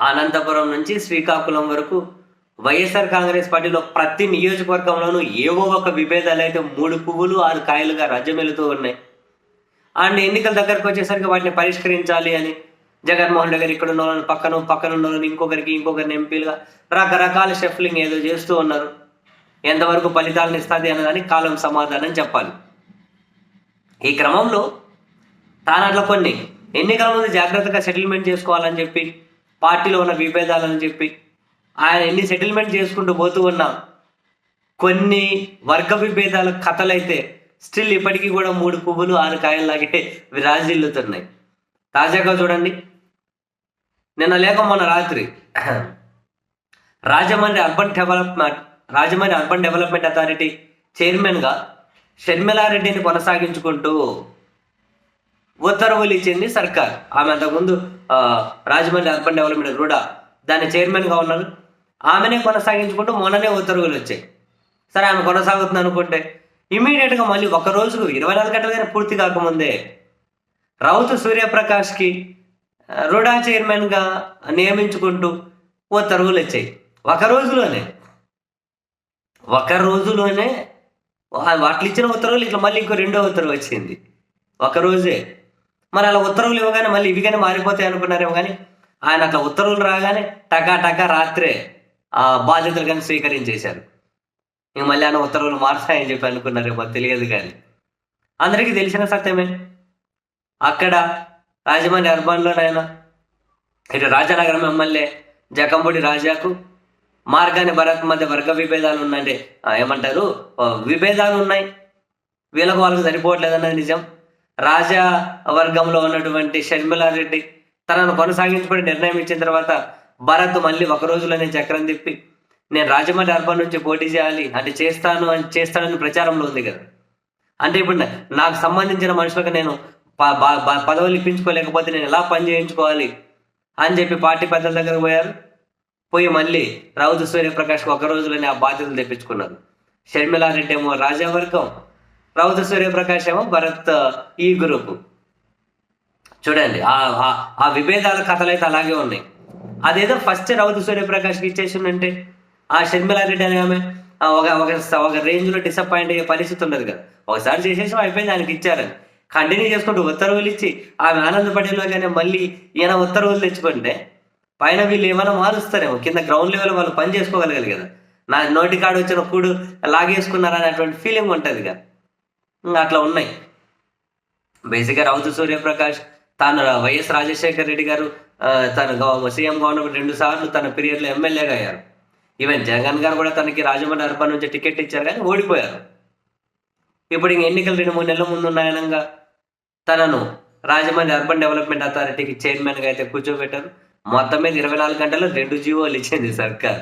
అనంతపురం నుంచి శ్రీకాకుళం వరకు వైఎస్ఆర్ కాంగ్రెస్ పార్టీలో ప్రతి నియోజకవర్గంలోనూ ఏవో ఒక విభేదాలు అయితే మూడు పువ్వులు ఆరు కాయలుగా రజమెలుతూ ఉన్నాయి. అండ్ ఎన్నికల దగ్గరకు వచ్చేసరికి వాటిని పరిష్కరించాలి అని జగన్మోహన్ రెడ్డి గారు ఇక్కడ ఉన్న వాళ్ళని పక్కన పక్కన ఉన్న వాళ్ళని ఇంకొకరికి ఇంకొకరిని ఎంపీలుగా రకరకాల షెఫ్లింగ్ ఏదో చేస్తూ ఉన్నారు. ఎంతవరకు ఫలితాలను ఇస్తుంది అన్నదానికి కాలం సమాధానం చెప్పాలి. ఈ క్రమంలో తాను అట్లా కొన్ని ఎన్నికల ముందు జాగ్రత్తగా సెటిల్మెంట్ చేసుకోవాలని చెప్పి పార్టీలో ఉన్న విభేదాలని చెప్పి ఆయన ఎన్ని సెటిల్మెంట్ చేసుకుంటూ పోతూ ఉన్నా కొన్ని వర్గ విభేదాల కథలైతే స్టిల్ ఇప్పటికీ కూడా మూడు పువ్వులు ఆరు కాయలు లాగితే విరాజిల్లుతున్నాయి తాజాగా చూడండి. నిన్న లేక మొన్న రాత్రి Rajahmundry urban development Rajahmundry urban development authority చైర్మన్గా షర్మిలారెడ్డిని కొనసాగించుకుంటూ ఉత్తర్వులు ఇచ్చింది సర్కార్. ఆమె అంతకుముందు రాజమండ్రి అర్బన్ డెవలప్మెంట్ రూడా దాని చైర్మన్గా ఉన్నారు. ఆమెనే కొనసాగించుకుంటూ మొన్ననే ఉత్తర్వులు వచ్చాయి. సరే ఆమె కొనసాగుతుంది అనుకుంటే ఇమీడియట్గా మళ్ళీ ఒక రోజుకు ఇరవై నాలుగు గంటలైనా పూర్తి కాకముందే రౌతు సూర్యప్రకాష్కి రూడా రుడా చైర్మన్గా నియమించుకుంటూ ఉత్తర్వులు వచ్చాయి. ఒక రోజులోనే ఒక రోజులోనే వా- ఇచ్చిన ఉత్తర్వులు ఇట్లా మళ్ళీ ఇంకో రెండో ఉత్తర్వు వచ్చింది. ఒక రోజే మరి అలా ఉత్తర్వులు ఇవ్వగానే మళ్ళీ ఇవి కానీ మారిపోతాయి అనుకున్నారేమో కానీ ఆయన అట్లా ఉత్తర్వులు రాగానే టకా టకా రాత్రే ఆ బాధ్యతలు కానీ స్వీకరించేశారు ఇంక మళ్ళీ ఆయన ఉత్తర్వులు మారుతాయని చెప్పి అనుకున్నారేమో తెలియదు కానీ. అందరికీ తెలిసిన సత్యమే. అక్కడ రాజమండ్రి అర్బన్లోనైనా ఇటు రాజానగరం ఎమ్మెల్యే జకంపూడి రాజాకు మార్గాన్ని భరత్ మధ్య వర్గ విభేదాలు ఉన్నాయంటే ఏమంటారు? విభేదాలు ఉన్నాయి. వీళ్ళకు వాళ్ళకి సరిపోవట్లేదు అన్నది నిజం. రాజా వర్గంలో ఉన్నటువంటి షర్మిలారెడ్డి తనను కొనసాగించుకుని నిర్ణయం ఇచ్చిన తర్వాత భరత్ మళ్ళీ ఒక రోజులోనే చక్రం తిప్పి నేను రాజమండ్రి అర్బన్ నుంచి పోటీ చేయాలి అంటే చేస్తాను అని చేస్తానని ప్రచారంలో ఉంది కదా. అంటే ఇప్పుడు నాకు సంబంధించిన మనుషులకు నేను ప- పదవులు ఇప్పించుకోలేకపోతే నేను ఎలా పని చేయించుకోవాలి? అని చెప్పి పార్టీ పెద్దల దగ్గరకు పోయారు. పోయి మళ్ళీ రౌతు సూర్యప్రకాష్ ఒక రోజులోనే ఆ బాధ్యతలు తెప్పించుకున్నారు. షర్మిలారెడ్డి ఏమో రాజావర్గం రౌతు సూర్యప్రకాష్ ఏమో భరత్ ఈ గ్రూపు చూడండి ఆ ఆ- విభేదాల కథలు అయితే అలాగే ఉన్నాయి. అదేదో ఫస్ట్ రౌతు సూర్యప్రకాష్కి ఇచ్చేసిందంటే ఆ షర్మిలారెడ్డి అనే ఆమె ఒక ఒక ఒక రేంజ్లో డిసప్పాయింట్ అయ్యే పరిస్థితి ఉండదు కదా. ఒకసారి చేసేసి అయిపోయింది ఆయనకి ఇచ్చారని కంటిన్యూ చేసుకుంటూ ఉత్తర్వులు ఇచ్చి ఆమె ఆనందపడేలాగానే మళ్ళీ ఈయన ఉత్తర్వులు తెచ్చుకుంటే పైన వీళ్ళు ఏమైనా మారుస్తారేమో కింద గ్రౌండ్ లెవెల్ వాళ్ళు పని చేసుకోగలగాలి కదా. నా నోటి కాడ వచ్చిన కూడు లాగేసుకున్నారా అనేటువంటి ఫీలింగ్ ఉంటుంది కదా అట్లా ఉన్నాయి. బేసిక్గా రౌతు సూర్యప్రకాష్ తాను వైఎస్ రాజశేఖర్ రెడ్డి గారు తన సీఎం గవర్నమెంట్ రెండు సార్లు తన పీరియడ్లో ఎమ్మెల్యేగా అయ్యారు. ఈవెన్ జగన్ గారు కూడా తనకి రాజమండ్రి అర్బన్ నుంచి టికెట్ ఇచ్చారు కానీ ఓడిపోయారు. ఇప్పుడు ఇంక ఎన్నికలు రెండు మూడు నెలల ముందు ఉన్నాయనగా తనను రాజమండ్రి అర్బన్ డెవలప్మెంట్ అథారిటీకి చైర్మన్గా అయితే కూర్చోబెట్టారు. మొత్తం మీద ఇరవై నాలుగు గంటల్లో రెండు జీవోలు ఇచ్చింది సర్కార్.